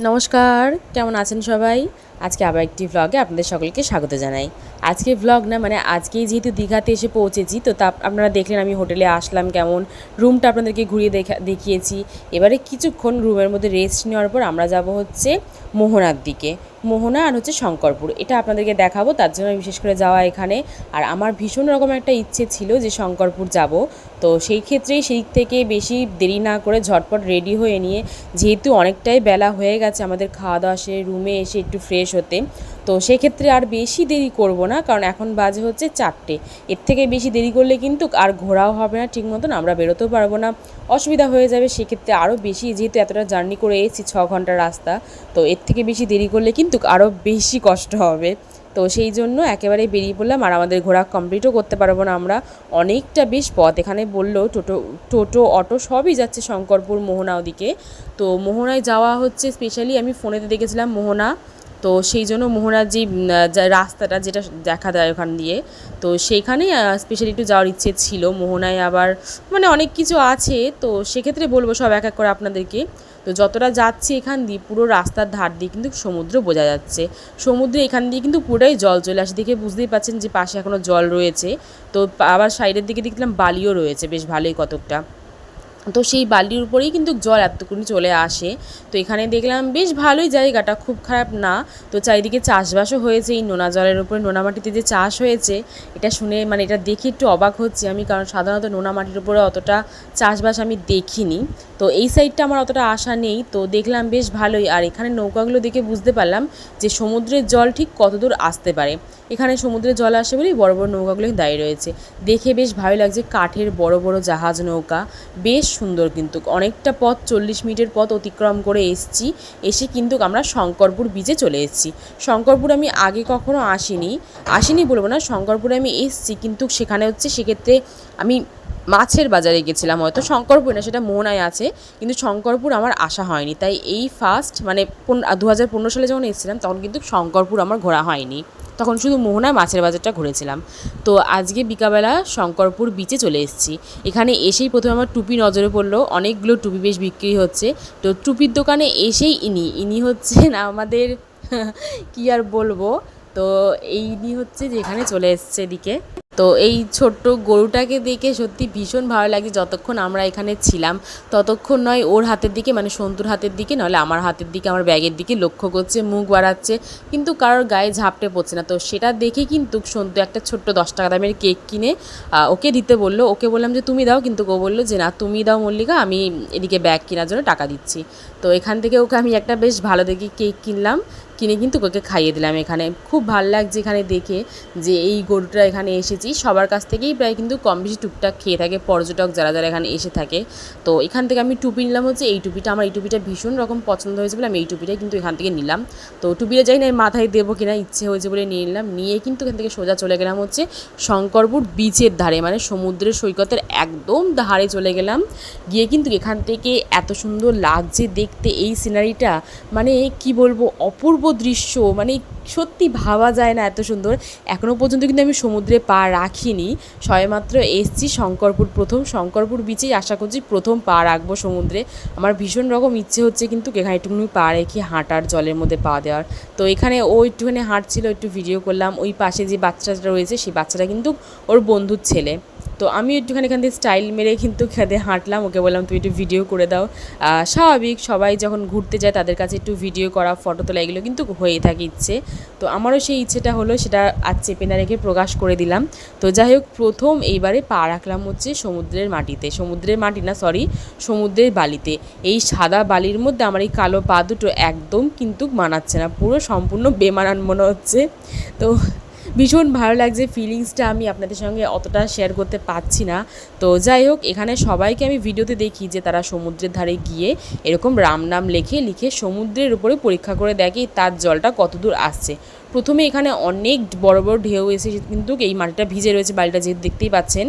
নমস্কার, কেমন আছেন সবাই? আজকে আবার একটি ভ্লগে আপনাদের সকলকে স্বাগত জানাই। আজকে ভ্লগ না মানে আজকেই যেহেতু দীঘাতে এসে পৌঁছেছি, তো তা আপনারা দেখলেন আমি হোটেলে আসলাম কেমন। রুমটা আপনাদেরকে ঘুরিয়ে দেখা, দেখিয়েছি। এবারে কিছুক্ষণ রুমের মধ্যে রেস্ট নেওয়ার পর আমরা যাব হচ্ছে মোহনার দিকে। মোহনা আর হচ্ছে শঙ্করপুর। এটা আপনাদেরকে দেখাবো, তার জন্য বিশেষ করে যাওয়া এখানে। আর আমার ভীষণ রকম একটা ইচ্ছে ছিল যে শঙ্করপুর যাব। তো সেই ক্ষেত্রেই সেই থেকে বেশি দেরি না করে ঝটপট রেডি হয়ে নিয়ে, যেহেতু অনেকটাই বেলা হয়ে গেছে, আমাদের খাওয়া দাওয়া সে রুমে এসে একটু ফ্রেশ হতে। তো সেক্ষেত্রে আর বেশি দেরি করব না, কারণ এখন বাজে হচ্ছে চারটে। এর থেকে বেশি দেরি করলে কিন্তু আর ঘোরাও হবে না ঠিক মতন, আমরা বেরোতেও পারব না। অসুবিধা হয়ে যাবে, সেক্ষেত্রে আরও বেশি, যেহেতু এতটা জার্নি করে এসেছি, ছ ঘণ্টা রাস্তা। তো এর থেকে বেশি দেরি করলে কিন্তু আরও বেশি কষ্ট হবে। তো সেই জন্য একেবারে বেরিয়ে পড়লাম আর আমাদের ঘোরা কমপ্লিটও করতে পারব না আমরা। অনেকটা বেশ পথ। এখানে বলল টোটো টোটো, অটো সবই যাচ্ছে শঙ্করপুর মোহনা ওদিকে। তো মোহনায় যাওয়া হচ্ছে স্পেশালি আমি ফোনেতে দেখেছিলাম মোহনা। তো সেই জন্য মোহনার যে রাস্তাটা যেটা দেখা যায় ওখান দিয়ে, তো সেইখানেই স্পেশালি একটু যাওয়ার ইচ্ছে ছিল। মোহনায় আবার মানে অনেক কিছু আছে, তো সেক্ষেত্রে বলব সব এক এক করে আপনাদেরকে। তো যতটা যাচ্ছি এখান দিয়ে পুরো রাস্তার ধার দিয়ে কিন্তু সমুদ্র বোঝা যাচ্ছে। সমুদ্রে এখান দিয়ে কিন্তু পুরোটাই জল চলে আসে। দেখে বুঝতেই পাচ্ছেন যে পাশে এখনও জল রয়েছে। তো আবার সাইডের দিকে দেখলাম বালিও রয়েছে। বেশ ভালোই কতকটা। তো সেই বালির উপরেই কিন্তু জল এতটুকুনি চলে আসে। তো এখানে দেখলাম বেশ ভালোই জায়গাটা, খুব খারাপ না। তো চারিদিকে চাষবাসও হয়েছে, এই নোনা জলের উপরে, নোনা মাটিতে যে চাষ হয়েছে, এটা শুনে মানে এটা দেখে একটু অবাক হচ্ছে আমি, কারণ সাধারণত নোনা মাটির উপরে অতটা চাষবাস আমি দেখিনি। তো এই সাইডটা আমার অতটা আশা নেই। তো দেখলাম বেশ ভালোই। আর এখানে নৌকাগুলো দেখে বুঝতে পারলাম যে সমুদ্রের জল ঠিক কতদূর আসতে পারে। এখানে সমুদ্রের জল আসে বলেই বড় বড় নৌকাগুলো দায়ী রয়েছে। দেখে বেশ ভালো লাগছে কাঠের বড় বড় জাহাজ নৌকা। বেশ সুন্দর কিন্তু। অনেকটা পথ, চল্লিশ মিনিটের পথ অতিক্রম করে এসছি। এসে কিন্তু আমরা শঙ্করপুর বিচে চলে এসেছি। শঙ্করপুর আমি আগে কখনো আসিনি। আসিনি বলব না, শঙ্করপুরে আমি এসছি কিন্তু সেখানে হচ্ছে সেক্ষেত্রে আমি মাছের বাজারে গেছিলাম হয়তো, শঙ্করপুর না, সেটা মোহনায় আছে, কিন্তু শঙ্করপুর আমার আসা হয়নি। তাই এই ফার্স্ট মানে দু হাজার পনেরো সালে যখন এসেছিলাম, তখন কিন্তু শঙ্করপুর আমার ঘোরা হয়নি। তখন শুধু মোহনায় মাছের বাজারটা ঘুরেছিলাম। তো আজকে বিকাবেলা শঙ্করপুর বিচে চলে এসেছি। এখানে এসেই প্রথমে আমার টুপি নজরে পড়ল, অনেকগুলো টুপি বেশ বিক্রি হচ্ছে। তো টুপির দোকানে এসেই ইনি ইনি হচ্ছেন আমাদের কি আর বলব? তো এই ইনি হচ্ছে যেখানে চলে এসছে এদিকে। তো এই ছোট্ট গরুটাকে দেখে সত্যি ভীষণ ভালো লাগে যতক্ষণ আমরা এখানে ছিলাম। ততক্ষণ নয়, ওর হাতের দিকে মানে সন্তুর হাতের দিকে নাহলে আমার হাতের দিকে, আমার ব্যাগের দিকে লক্ষ্য করছে, মুখ বাড়াচ্ছে, কিন্তু কারোর গায়ে ঝাপটে পড়ছে না। তো সেটা দেখে কিন্তু সন্তু একটা ছোট্ট দশ টাকা দামের কেক কিনে ওকে দিতে বলল। ওকে বললাম যে, তুমি দাও। কিন্তু ও বলল যে, না, তুমি দাও মল্লিকা, আমি এদিকে ব্যাগ কেনার জন্য টাকা দিচ্ছি। তো এখান থেকে ওকে আমি একটা বেশ ভালো দেখে কেক কিনলাম। কিনে কিন্তু ওকে খাইয়ে দিলাম এখানে। খুব ভালো লাগছে এখানে দেখে যে এই গরুটা এখানে এসেছি। সবার কাছ থেকেই প্রায় কিন্তু কম বেশি টুকটাক খেয়ে থাকে পর্যটক যারা যারা এখানে এসে থাকে। তো এখান থেকে আমি টুপি নিলাম হচ্ছে এই টুপিটা। আমার এই টুপিটা ভীষণ রকম পছন্দ হয়েছে বলে আমি এই টুপিটাই কিন্তু এখান থেকে নিলাম। তো টুপিটা যাই না মাথায় দেবো কিনা, ইচ্ছে হয়েছে বলে নিয়ে নিলাম। নিয়ে কিন্তু এখান থেকে সোজা চলে গেলাম হচ্ছে শঙ্করপুর বিচের ধারে। মানে সমুদ্রের সৈকতের একদম ধারে চলে গেলাম। গিয়ে কিন্তু এখান থেকে এত সুন্দর লাগছে দেখতে এই সিনারিটা মানে কি বলব, অপূর্ব দৃশ্য মানে সত্যি ভাবা যায় না এত সুন্দর। এখনও পর্যন্ত কিন্তু আমি সমুদ্রে পা রাখিনি। সবেমাত্র এসছি শঙ্করপুর প্রথম। শঙ্করপুর বিচেই আশা করছি প্রথম পা রাখব সমুদ্রে। আমার ভীষণ রকম ইচ্ছে হচ্ছে কিন্তু এখানে একটুখানি পা রেখে হাঁটার, জলের মধ্যে পা দেওয়ার। তো এখানে ও একটুখানি হাঁটছিল, একটু ভিডিও করলাম। ওই পাশে যে বাচ্চাটা রয়েছে, সেই বাচ্চাটা কিন্তু ওর বন্ধুর ছেলে। তো আমি একটুখানি এখান থেকে স্টাইল মেরে কিন্তু খেতে হাঁটলাম। ওকে বললাম, তুমি একটু ভিডিও করে দাও। স্বাভাবিক, সবাই যখন ঘুরতে যায় তাদের কাছে একটু ভিডিও করা ফটো তোলা, এগুলো কিন্তু হয়ে থাকে ইচ্ছে। তো আমারও সেই ইচ্ছেটা হলো, সেটা আজ চেপে না রেখে প্রকাশ করে দিলাম। তো যাই হোক, প্রথম এইবারে পা রাখলাম হচ্ছে সমুদ্রের মাটিতে। সমুদ্রের মাটি না সরি সমুদ্রের বালিতে। এই সাদা বালির মধ্যে আমার এই কালো পা দুটো একদম কিন্তু মানাচ্ছে না। পুরো সম্পূর্ণ বেমানান মনে হচ্ছে। তো ভীষণ ভালো লাগছে ফিলিংসটা আমি আপনাদের সঙ্গে অতটা শেয়ার করতে পারছি না। তো যাই হোক, এখানে সবাইকে আমি ভিডিওতে দেখি যে তারা সমুদ্রের ধারে গিয়ে এরকম রাম নাম লেখে, লিখে সমুদ্রের উপরে পরীক্ষা করে দেখে তার জলটা কতদূর আসছে। প্রথমে এখানে অনেক বড় বড় ঢেউ এসে কিন্তু এই মাটিটা ভিজে রয়েছে, বাড়িটা যে দেখতেই পাচ্ছেন।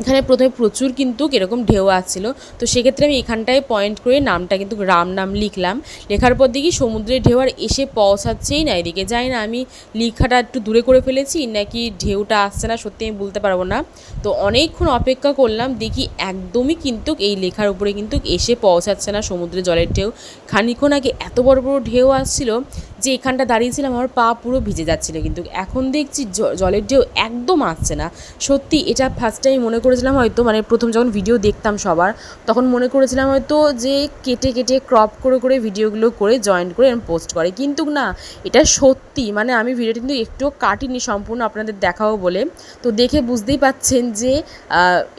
এখানে প্রথমে প্রচুর কিন্তু এরকম ঢেউ আসছিল। তো সেক্ষেত্রে আমি এখানটায় পয়েন্ট করে নামটা কিন্তু রাম নাম লিখলাম। লেখার পর দেখি সমুদ্রের ঢেউ আর এসে পৌঁছাচ্ছেই না, এদিকে যাই না, আমি লেখাটা একটু দূরে করে ফেলেছি, নাকি ঢেউটা আসছে না সত্যি আমি বলতে পারব না। তো অনেকক্ষণ অপেক্ষা করলাম, দেখি একদমই কিন্তু এই লেখার উপরে কিন্তু এসে পৌঁছাচ্ছে না সমুদ্রের জলের ঢেউ। খানিক্ষণ আগে এত বড় বড় ঢেউ আসছিল যে এখানটা দাঁড়িয়েছিলাম, আমার পা পুরো ভিজে যাচ্ছিল কিন্তু। এখন দেখছি জলের ঢেউ একদম আসছে না। সত্যি এটা ফার্স্ট টাইম মনে করেছিলাম হয়তো মানে প্রথম যখন ভিডিও দেখতাম সবার, তখন মনে করেছিলাম হয়তো যে কেটে কেটে ক্রপ করে করে ভিডিওগুলো করে জয়েন করে পোস্ট করে। কিন্তু না, এটা সত্যি মানে আমি ভিডিওটা কিন্তু একটুও কাটিনি, সম্পূর্ণ আপনাদের দেখাবো বলে। তো দেখে বুঝতেই পাচ্ছেন যে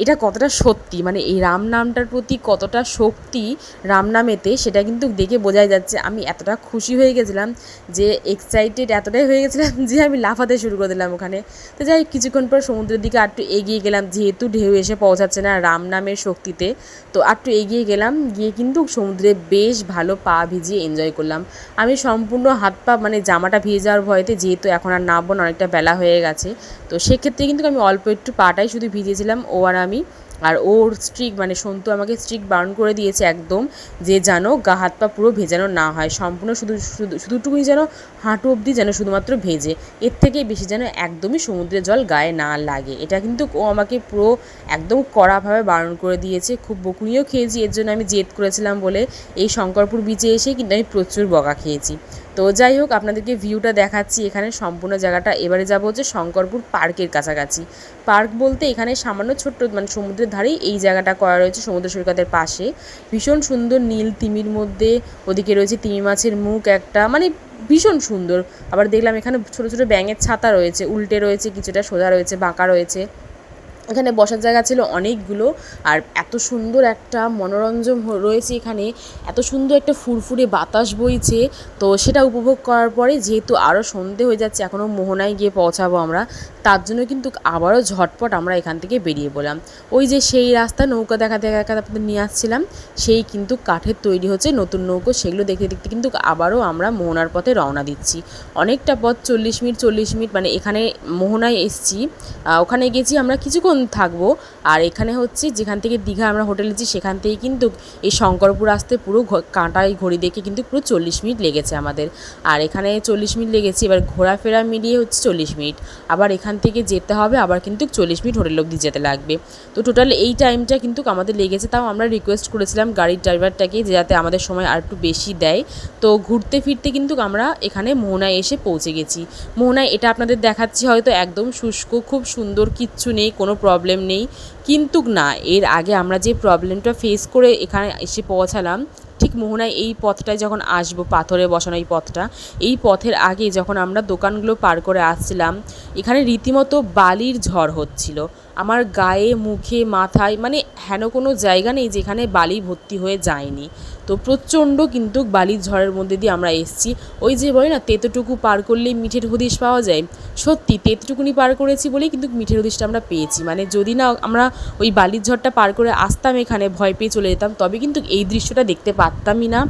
এটা কতটা সত্যি মানে এই রাম নামটার প্রতি কতটা শক্তি রাম নামেতে, সেটা কিন্তু দেখে বোঝাই যাচ্ছে। আমি এতটা খুশি হয়ে গেছিলাম যে এক্সাইটেড এতটাই হয়ে গেছিলাম যে, আমি লাফাতে শুরু করে দিলাম ওখানে। তো যাই কিছুক্ষণ পর সমুদ্রের দিকে আরটু এগিয়ে গেলাম, যেহেতু ঢেউ এসে পৌঁছাচ্ছে না রাম নামের শক্তিতে। তো আরটু এগিয়ে গেলাম, গিয়ে কিন্তু সমুদ্রে বেশ ভালো পা ভিজিয়ে এনজয় করলাম। আমি সম্পূর্ণ হাত পা মানে জামাটা ভিজে যাওয়ার ভয়েতে যেহেতু এখন আর নামবো না, অনেকটা বেলা হয়ে গেছে। তো সেক্ষেত্রে কিন্তু আমি অল্প একটু পাটাই শুধু ভিজিয়েছিলাম, ও আর আমি। আর ওর স্ট্রিক মানে সন্তু আমাকে স্ট্রিক বারণ করে দিয়েছে একদম যে যেন গা হাত পা পুরো ভেজানো না হয়, সম্পূর্ণ শুধু শুধু, শুধুটুকুই যেন হাঁটু অবধি যেন শুধুমাত্র ভেজে, এর থেকে বেশি যেন একদমই সমুদ্রের জল গায়ে না লাগে। এটা কিন্তু ও আমাকে পুরো একদম কড়াভাবে বারণ করে দিয়েছে, খুব বকুনিও খেয়েছি, এর জন্য আমি জেদ করেছিলাম বলে। এই শঙ্করপুর বিচে এসে কিন্তু আমি প্রচুর বকা খেয়েছি। তো যাই হোক, আপনাদেরকে ভিউটা দেখাচ্ছি এখানে সম্পূর্ণ জায়গাটা। এবারে যাব হচ্ছে শঙ্করপুর পার্কের কাছাকাছি। পার্ক বলতে এখানে সামান্য ছোট্ট মানে সমুদ্রের ধারেই এই জায়গাটা করা রয়েছে সমুদ্র সৈকতের পাশে। ভীষণ সুন্দর নীল তিমির মধ্যে, ওদিকে রয়েছে তিমি মাছের মুখ একটা মানে ভীষণ সুন্দর। আবার দেখলাম এখানে ছোটো ছোটো ব্যাঙের ছাতা রয়েছে, উল্টে রয়েছে, কিছুটা সোজা রয়েছে, বাঁকা রয়েছে। এখানে বসার জায়গা ছিল অনেকগুলো আর এত সুন্দর একটা মনোরঞ্জন রয়েছে এখানে। এত সুন্দর একটা ফুরফুরে বাতাস বইছে। তো সেটা উপভোগ করার পরে যেহেতু আরও সন্ধে হয়ে যাচ্ছে এখনও মোহনায় গিয়ে পৌঁছাবো আমরা। তার জন্য কিন্তু আবারও ঝটপট আমরা এখান থেকে বেরিয়ে পড়লাম। ওই যে সেই রাস্তা নৌকা দেখা দেখা আপনাদের নিয়ে আসছিলাম, সেই কিন্তু কাঠের তৈরি হচ্ছে নতুন নৌকো, সেগুলো দেখতে দেখতে কিন্তু আবারও আমরা মোহনার পথে রওনা দিচ্ছি। অনেকটা পথ, চল্লিশ মিনিট চল্লিশ মিনিট মানে এখানে মোহনায় এসছি। ওখানে গেছি আমরা কিছুক্ষণ থাকব। আর এখানে হচ্ছে যেখান থেকে দীঘা আমরা হোটেল নিচ্ছি সেখান থেকে কিন্তু এই শঙ্করপুর আসতে পুরো কাঁটায় ঘড়ি দেখে কিন্তু পুরো চল্লিশ মিনিট লেগেছে আমাদের। আর এখানে চল্লিশ মিনিট লেগেছে, এবার ঘোরাফেরা মিলিয়ে হচ্ছে চল্লিশ মিনিট। আবার এখান থেকে যেতে হবে, আবার কিন্তু চল্লিশ মিনিট হোটেল অবধি যেতে লাগবে। তো টোটাল এই টাইমটা কিন্তু আমাদের লেগেছে তাও আমরা রিকোয়েস্ট করেছিলাম গাড়ির ড্রাইভারটাকে যে যাতে আমাদের সময় আর একটু বেশি দেয়। তো ঘুরতে ফিরতে কিন্তু আমরা এখানে মোহনায় এসে পৌঁছে গেছি। মোহনায় এটা আপনাদের দেখাচ্ছি, হয়তো একদম শুষ্ক, খুব সুন্দর, কিচ্ছু নেই, কোনো প্রবলেম নেই। কিন্তু না, এর আগে আমরা যে প্রবলেমটা ফেস করে এখানে এসে পৌঁছালাম ঠিক মোহনায় এই পথটায় যখন আসব, পাথরে বসানো এই পথটা, এই পথের আগে যখন আমরা দোকানগুলো পার করে আসছিলাম, এখানে রীতিমতো বালির ঝড় হচ্ছিল। আমার গায়ে, মুখে, মাথায় মানে হেন কোনো জায়গা নেই যেখানে বালি ভর্তি হয়ে যায়নি। তো প্রচণ্ড কিন্তু বালির ঝড়ের মধ্যে দিয়ে আমরা এসেছি। ওই যে বলে না, তেতোটুকু পার করলেই মিঠের হদিশ পাওয়া যায়। সত্যি, তেতটুকুনি পার করেছি বলেই কিন্তু মিঠের হদিশটা আমরা পেয়েছি। মানে যদি না আমরা ওই বালির ঝড়টা পার করে আসতাম এখানে, ভয় পেয়ে চলে যেতাম, তবে কিন্তু এই দৃশ্যটা দেখতে পারতামই না।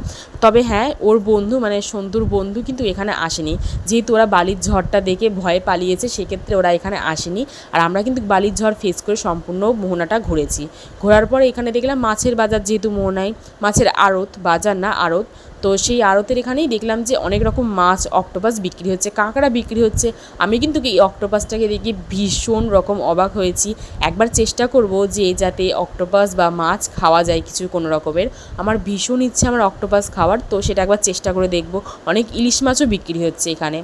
তবে হ্যাঁ ওর বন্ধু মানে সন্তুর বন্ধু কিন্তু এখানে আসেনি। যেহেতু ওরা বালির ঝড়টা দেখে ভয়ে পালিয়েছে, সেক্ষেত্রে ওরা এখানে আসেনি। আর আমরা কিন্তু বালির ঝড় ফেস করে সম্পূর্ণ মোহনাটা ঘুরেছি। ঘোরার পরে এখানে দেখলাম মাছের বাজার যেহেতু মোহনায়, মাছের আড়ত। বাজার না আড়ত। তো সেই আড়তের এখানেই দেখলাম যে অনেক রকম মাছ, অক্টোপাস বিক্রি হচ্ছে। কাঁকড়া বিক্রি হচ্ছে। আমি কিন্তু এই অক্টোপাসটাকে দেখে ভীষণ রকম অবাক হয়েছি। একবার চেষ্টা করব যে যাতে অক্টোপাস বা মাছ খাওয়া যায় কিছু কোনো রকমের। আমার ভীষণ ইচ্ছে আমার অক্টোপাস খাওয়ার, তো সেটা একবার চেষ্টা করে দেখব। অনেক ইলিশ মাছও বিক্রি হচ্ছে এখানে।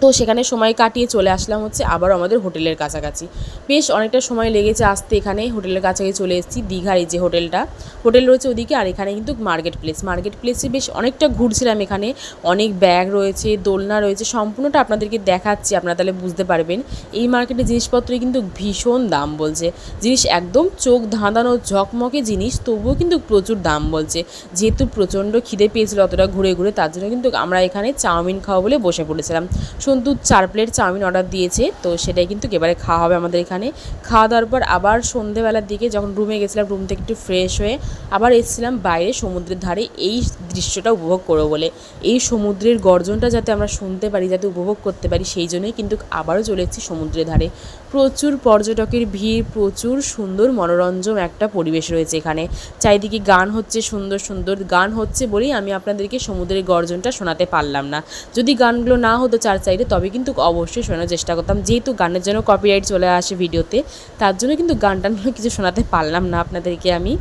তো সেখানে সময় কাটিয়ে চলে আসলাম হচ্ছে আবার আমাদের হোটেলের কাছাকাছি। বেশ অনেকটা সময় লেগেছে আসতে এখানে, হোটেলের কাছাকাছি চলে এসেছি, দীঘার এই যে হোটেলটা। হোটেল রয়েছে ওদিকে আর এখানে কিন্তু মার্কেট প্লেস মার্কেট প্লেসে বেশ অনেকটা ঘুরছিলাম এখানে। অনেক ব্যাগ রয়েছে, দোলনা রয়েছে, সম্পূর্ণটা আপনাদেরকে দেখাচ্ছি, আপনারা তাহলে বুঝতে পারবেন। এই মার্কেটে জিনিসপত্রে কিন্তু ভীষণ দাম বলছে। জিনিস একদম চোখ ধাঁধানো, ঝকমকে জিনিস, তবুও কিন্তু প্রচুর দাম বলছে। যেহেতু প্রচণ্ড খিদে পেয়েছিল অতটা ঘুরে ঘুরে, তার জন্য কিন্তু আমরা এখানে চাউমিন খাওয়া বলে বসে পড়েছিলাম। সন্তু চার প্লেট চাউমিন অর্ডার দিয়েছে, তো সেটাই কিন্তু এবারে খাওয়া হবে আমাদের এখানে। খাওয়া দাওয়ার পর আবার সন্ধেবেলার দিকে যখন রুমে গেছিলাম, রুম থেকে একটু ফ্রেশ হয়ে আবার এসেছিলাম বাইরে সমুদ্রের ধারে, এই দৃশ্যটা উপভোগ করব বলে। এই সমুদ্রের গর্জনটা যাতে আমরা শুনতে পারি, যাতে উপভোগ করতে পারি, সেই জন্যই কিন্তু আবারও চলে এসেছি সমুদ্রের ধারে। প্রচুর পর্যটকের ভিড়, প্রচুর সুন্দর মনোরঞ্জন একটা পরিবেশ রয়েছে এখানে। চারিদিকে গান হচ্ছে, সুন্দর সুন্দর গান হচ্ছে বলেই আমি আপনাদেরকে সমুদ্রের গর্জনটা শোনাতে পারলাম না। যদি গানগুলো না হতো চার সাইডে, তবে কিন্তু অবশ্যই শোনার চেষ্টা করতাম। যেহেতু গানের জন্য কপিরাইট চলে আসে ভিডিওতে তার জন্য কিন্তু গান কিছু শোনাতে পারলাম না আপনাদেরকে আমি।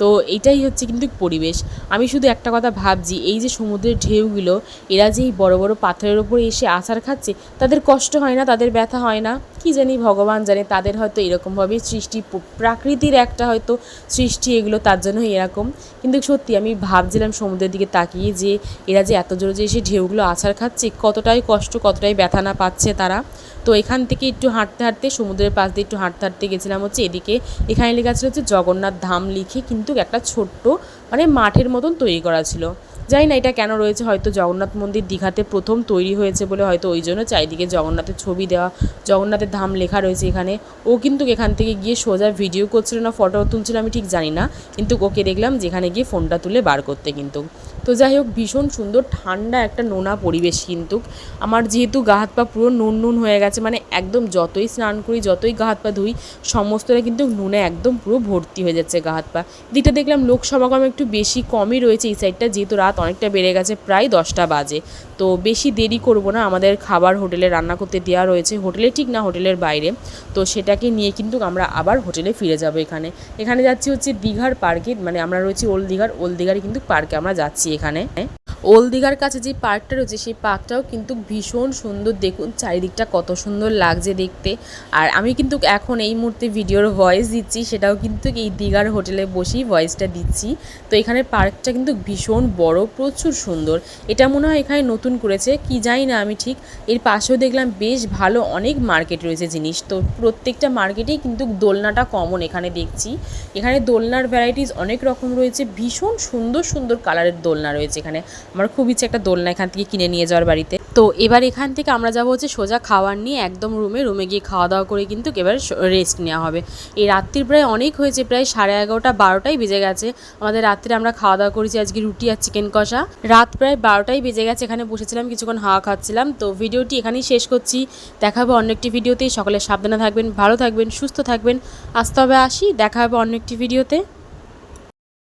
তো এটাই হচ্ছে কিন্তু পরিবেশ। আমি শুধু একটা কথা ভাবছি, এই যে সমুদ্রের ঢেউগুলো, এরা যে এই বড় বড় পাথরের ওপরে এসে আছাড় খাচ্ছে, তাদের কষ্ট হয় না? তাদের ব্যথা হয় না? কি জানি ভগবান জানে, তাদের হয়তো এরকমভাবে সৃষ্টি প্রাকৃতির একটা হয়তো সৃষ্টি এগুলো, তার জন্য এরকম। কিন্তু সত্যি আমি ভাবছিলাম সমুদ্রের দিকে তাকিয়ে যে এরা যে এত জোরে যে এসে ঢেউগুলো আছাড় খাচ্ছে, কতটাই কষ্ট, কতটাই ব্যথা না পাচ্ছে তারা? তো এখান থেকে একটু হাঁটতে হাঁটতে, সমুদ্রের পাশ দিয়ে একটু হাঁটতে হাঁটতে গেছিলাম হচ্ছে এদিকে। এখানে লেখা ছিল হচ্ছে জগন্নাথ ধাম লিখে কিন্তু একটা ছোট্ট মানে মাঠের মতন তৈরি করা ছিল। জানি না এটা কেন রয়েছে, হয়তো জগন্নাথ মন্দির দীঘাতে প্রথম তৈরি হয়েছে বলে হয়তো ওই জন্য চারিদিকে জগন্নাথের ছবি দেওয়া, জগন্নাথের ধাম লেখা রয়েছে এখানে। ও কিন্তু এখান থেকে গিয়ে সোজা ভিডিও করছিল না ফটো তুলছিল, আমি ঠিক জানি না। কিন্তু ওকে দেখলাম যেখানে গিয়ে ফোনটা তুলে বার করতে কিন্তু। তো যাই হোক, ভীষণ সুন্দর, ঠান্ডা একটা নোনা পরিবেশ কিন্তু। আমার যেহেতু গা হাত পা পুরো নুন নুন হয়ে গেছে মানে একদম যতই স্নান করি, যতই গা হাত পা ধুই, সমস্তটা কিন্তু নুনে একদম পুরো ভর্তি হয়ে যাচ্ছে গা হাত পা। দিকটা দেখলাম লোক সমাগম একটু বেশি কমই রয়েছে এই সাইডটা যেহেতু রাত অনেকটা বেড়ে গেছে, প্রায় দশটা বাজে। তো বেশি দেরি করব না, আমাদের খাবার হোটেলে রান্না করতে দেওয়া রয়েছে, হোটেলে ঠিক না হোটেলের বাইরে। তো সেটাকে নিয়ে কিন্তু আমরা আবার হোটেলে ফিরে যাব এখানে। এখানে যাচ্ছি হচ্ছে দীঘার পার্কে মানে আমরা রয়েছি ওল্ড দীঘার ওল্ড দীঘার কিন্তু পার্কে আমরা যাচ্ছি এখানে। ওল্ড দীঘার কাছে যে পার্কটা রয়েছে, সেই পার্কটাও কিন্তু ভীষণ সুন্দর। দেখুন, চারিদিকটা কত সুন্দর লাগছে দেখতে। আর আমি কিন্তু এখন এই মুহূর্তে ভিডিওর ভয়েস দিচ্ছি, সেটাও কিন্তু এই দীঘার হোটেলে বসেই ভয়েসটা দিচ্ছি। তো এখানে পার্কটা কিন্তু ভীষণ বড়, প্রচুর সুন্দর। এটা মনে হয় এখানে নতুন করেছে, কি জানি না আমি ঠিক। এর পাশেও দেখলাম বেশ ভালো অনেক মার্কেট রয়েছে জিনিস। তো প্রত্যেকটা মার্কেটেই কিন্তু দোলনাটা কমন এখানে দেখছি। এখানে দোলনার ভ্যারাইটিস অনেক রকম রয়েছে, ভীষণ সুন্দর সুন্দর কালারের দোলনা রয়েছে এখানে। আমার খুব ইচ্ছে একটা দোলনা এখান থেকে কিনে নিয়ে যাওয়ার বাড়িতে। তো এবার এখান থেকে আমরা যাব হচ্ছে সোজা খাবার নিয়ে একদম রুমে। রুমে গিয়ে খাওয়া দাওয়া করে কিন্তু এবার রেস্ট নেওয়া হবে। এই রাত্রির প্রায় অনেক হয়েছে, প্রায় সাড়ে এগারোটা, বারোটাই বেজে গেছে। আমাদের রাত্রে আমরা খাওয়া দাওয়া করেছি আজকে রুটি আর চিকেন কষা। রাত প্রায় বারোটাই বেজে গেছে, এখানে বসেছিলাম, কিছুক্ষণ হাওয়া খাচ্ছিলাম। তো ভিডিওটি এখানেই শেষ করছি। দেখা হবে অন্য একটি ভিডিওতেই সকলে সাবধানে থাকবেন, ভালো থাকবেন, সুস্থ থাকবেন। আসতে হবে আসি, দেখা হবে অন্য একটি ভিডিওতে।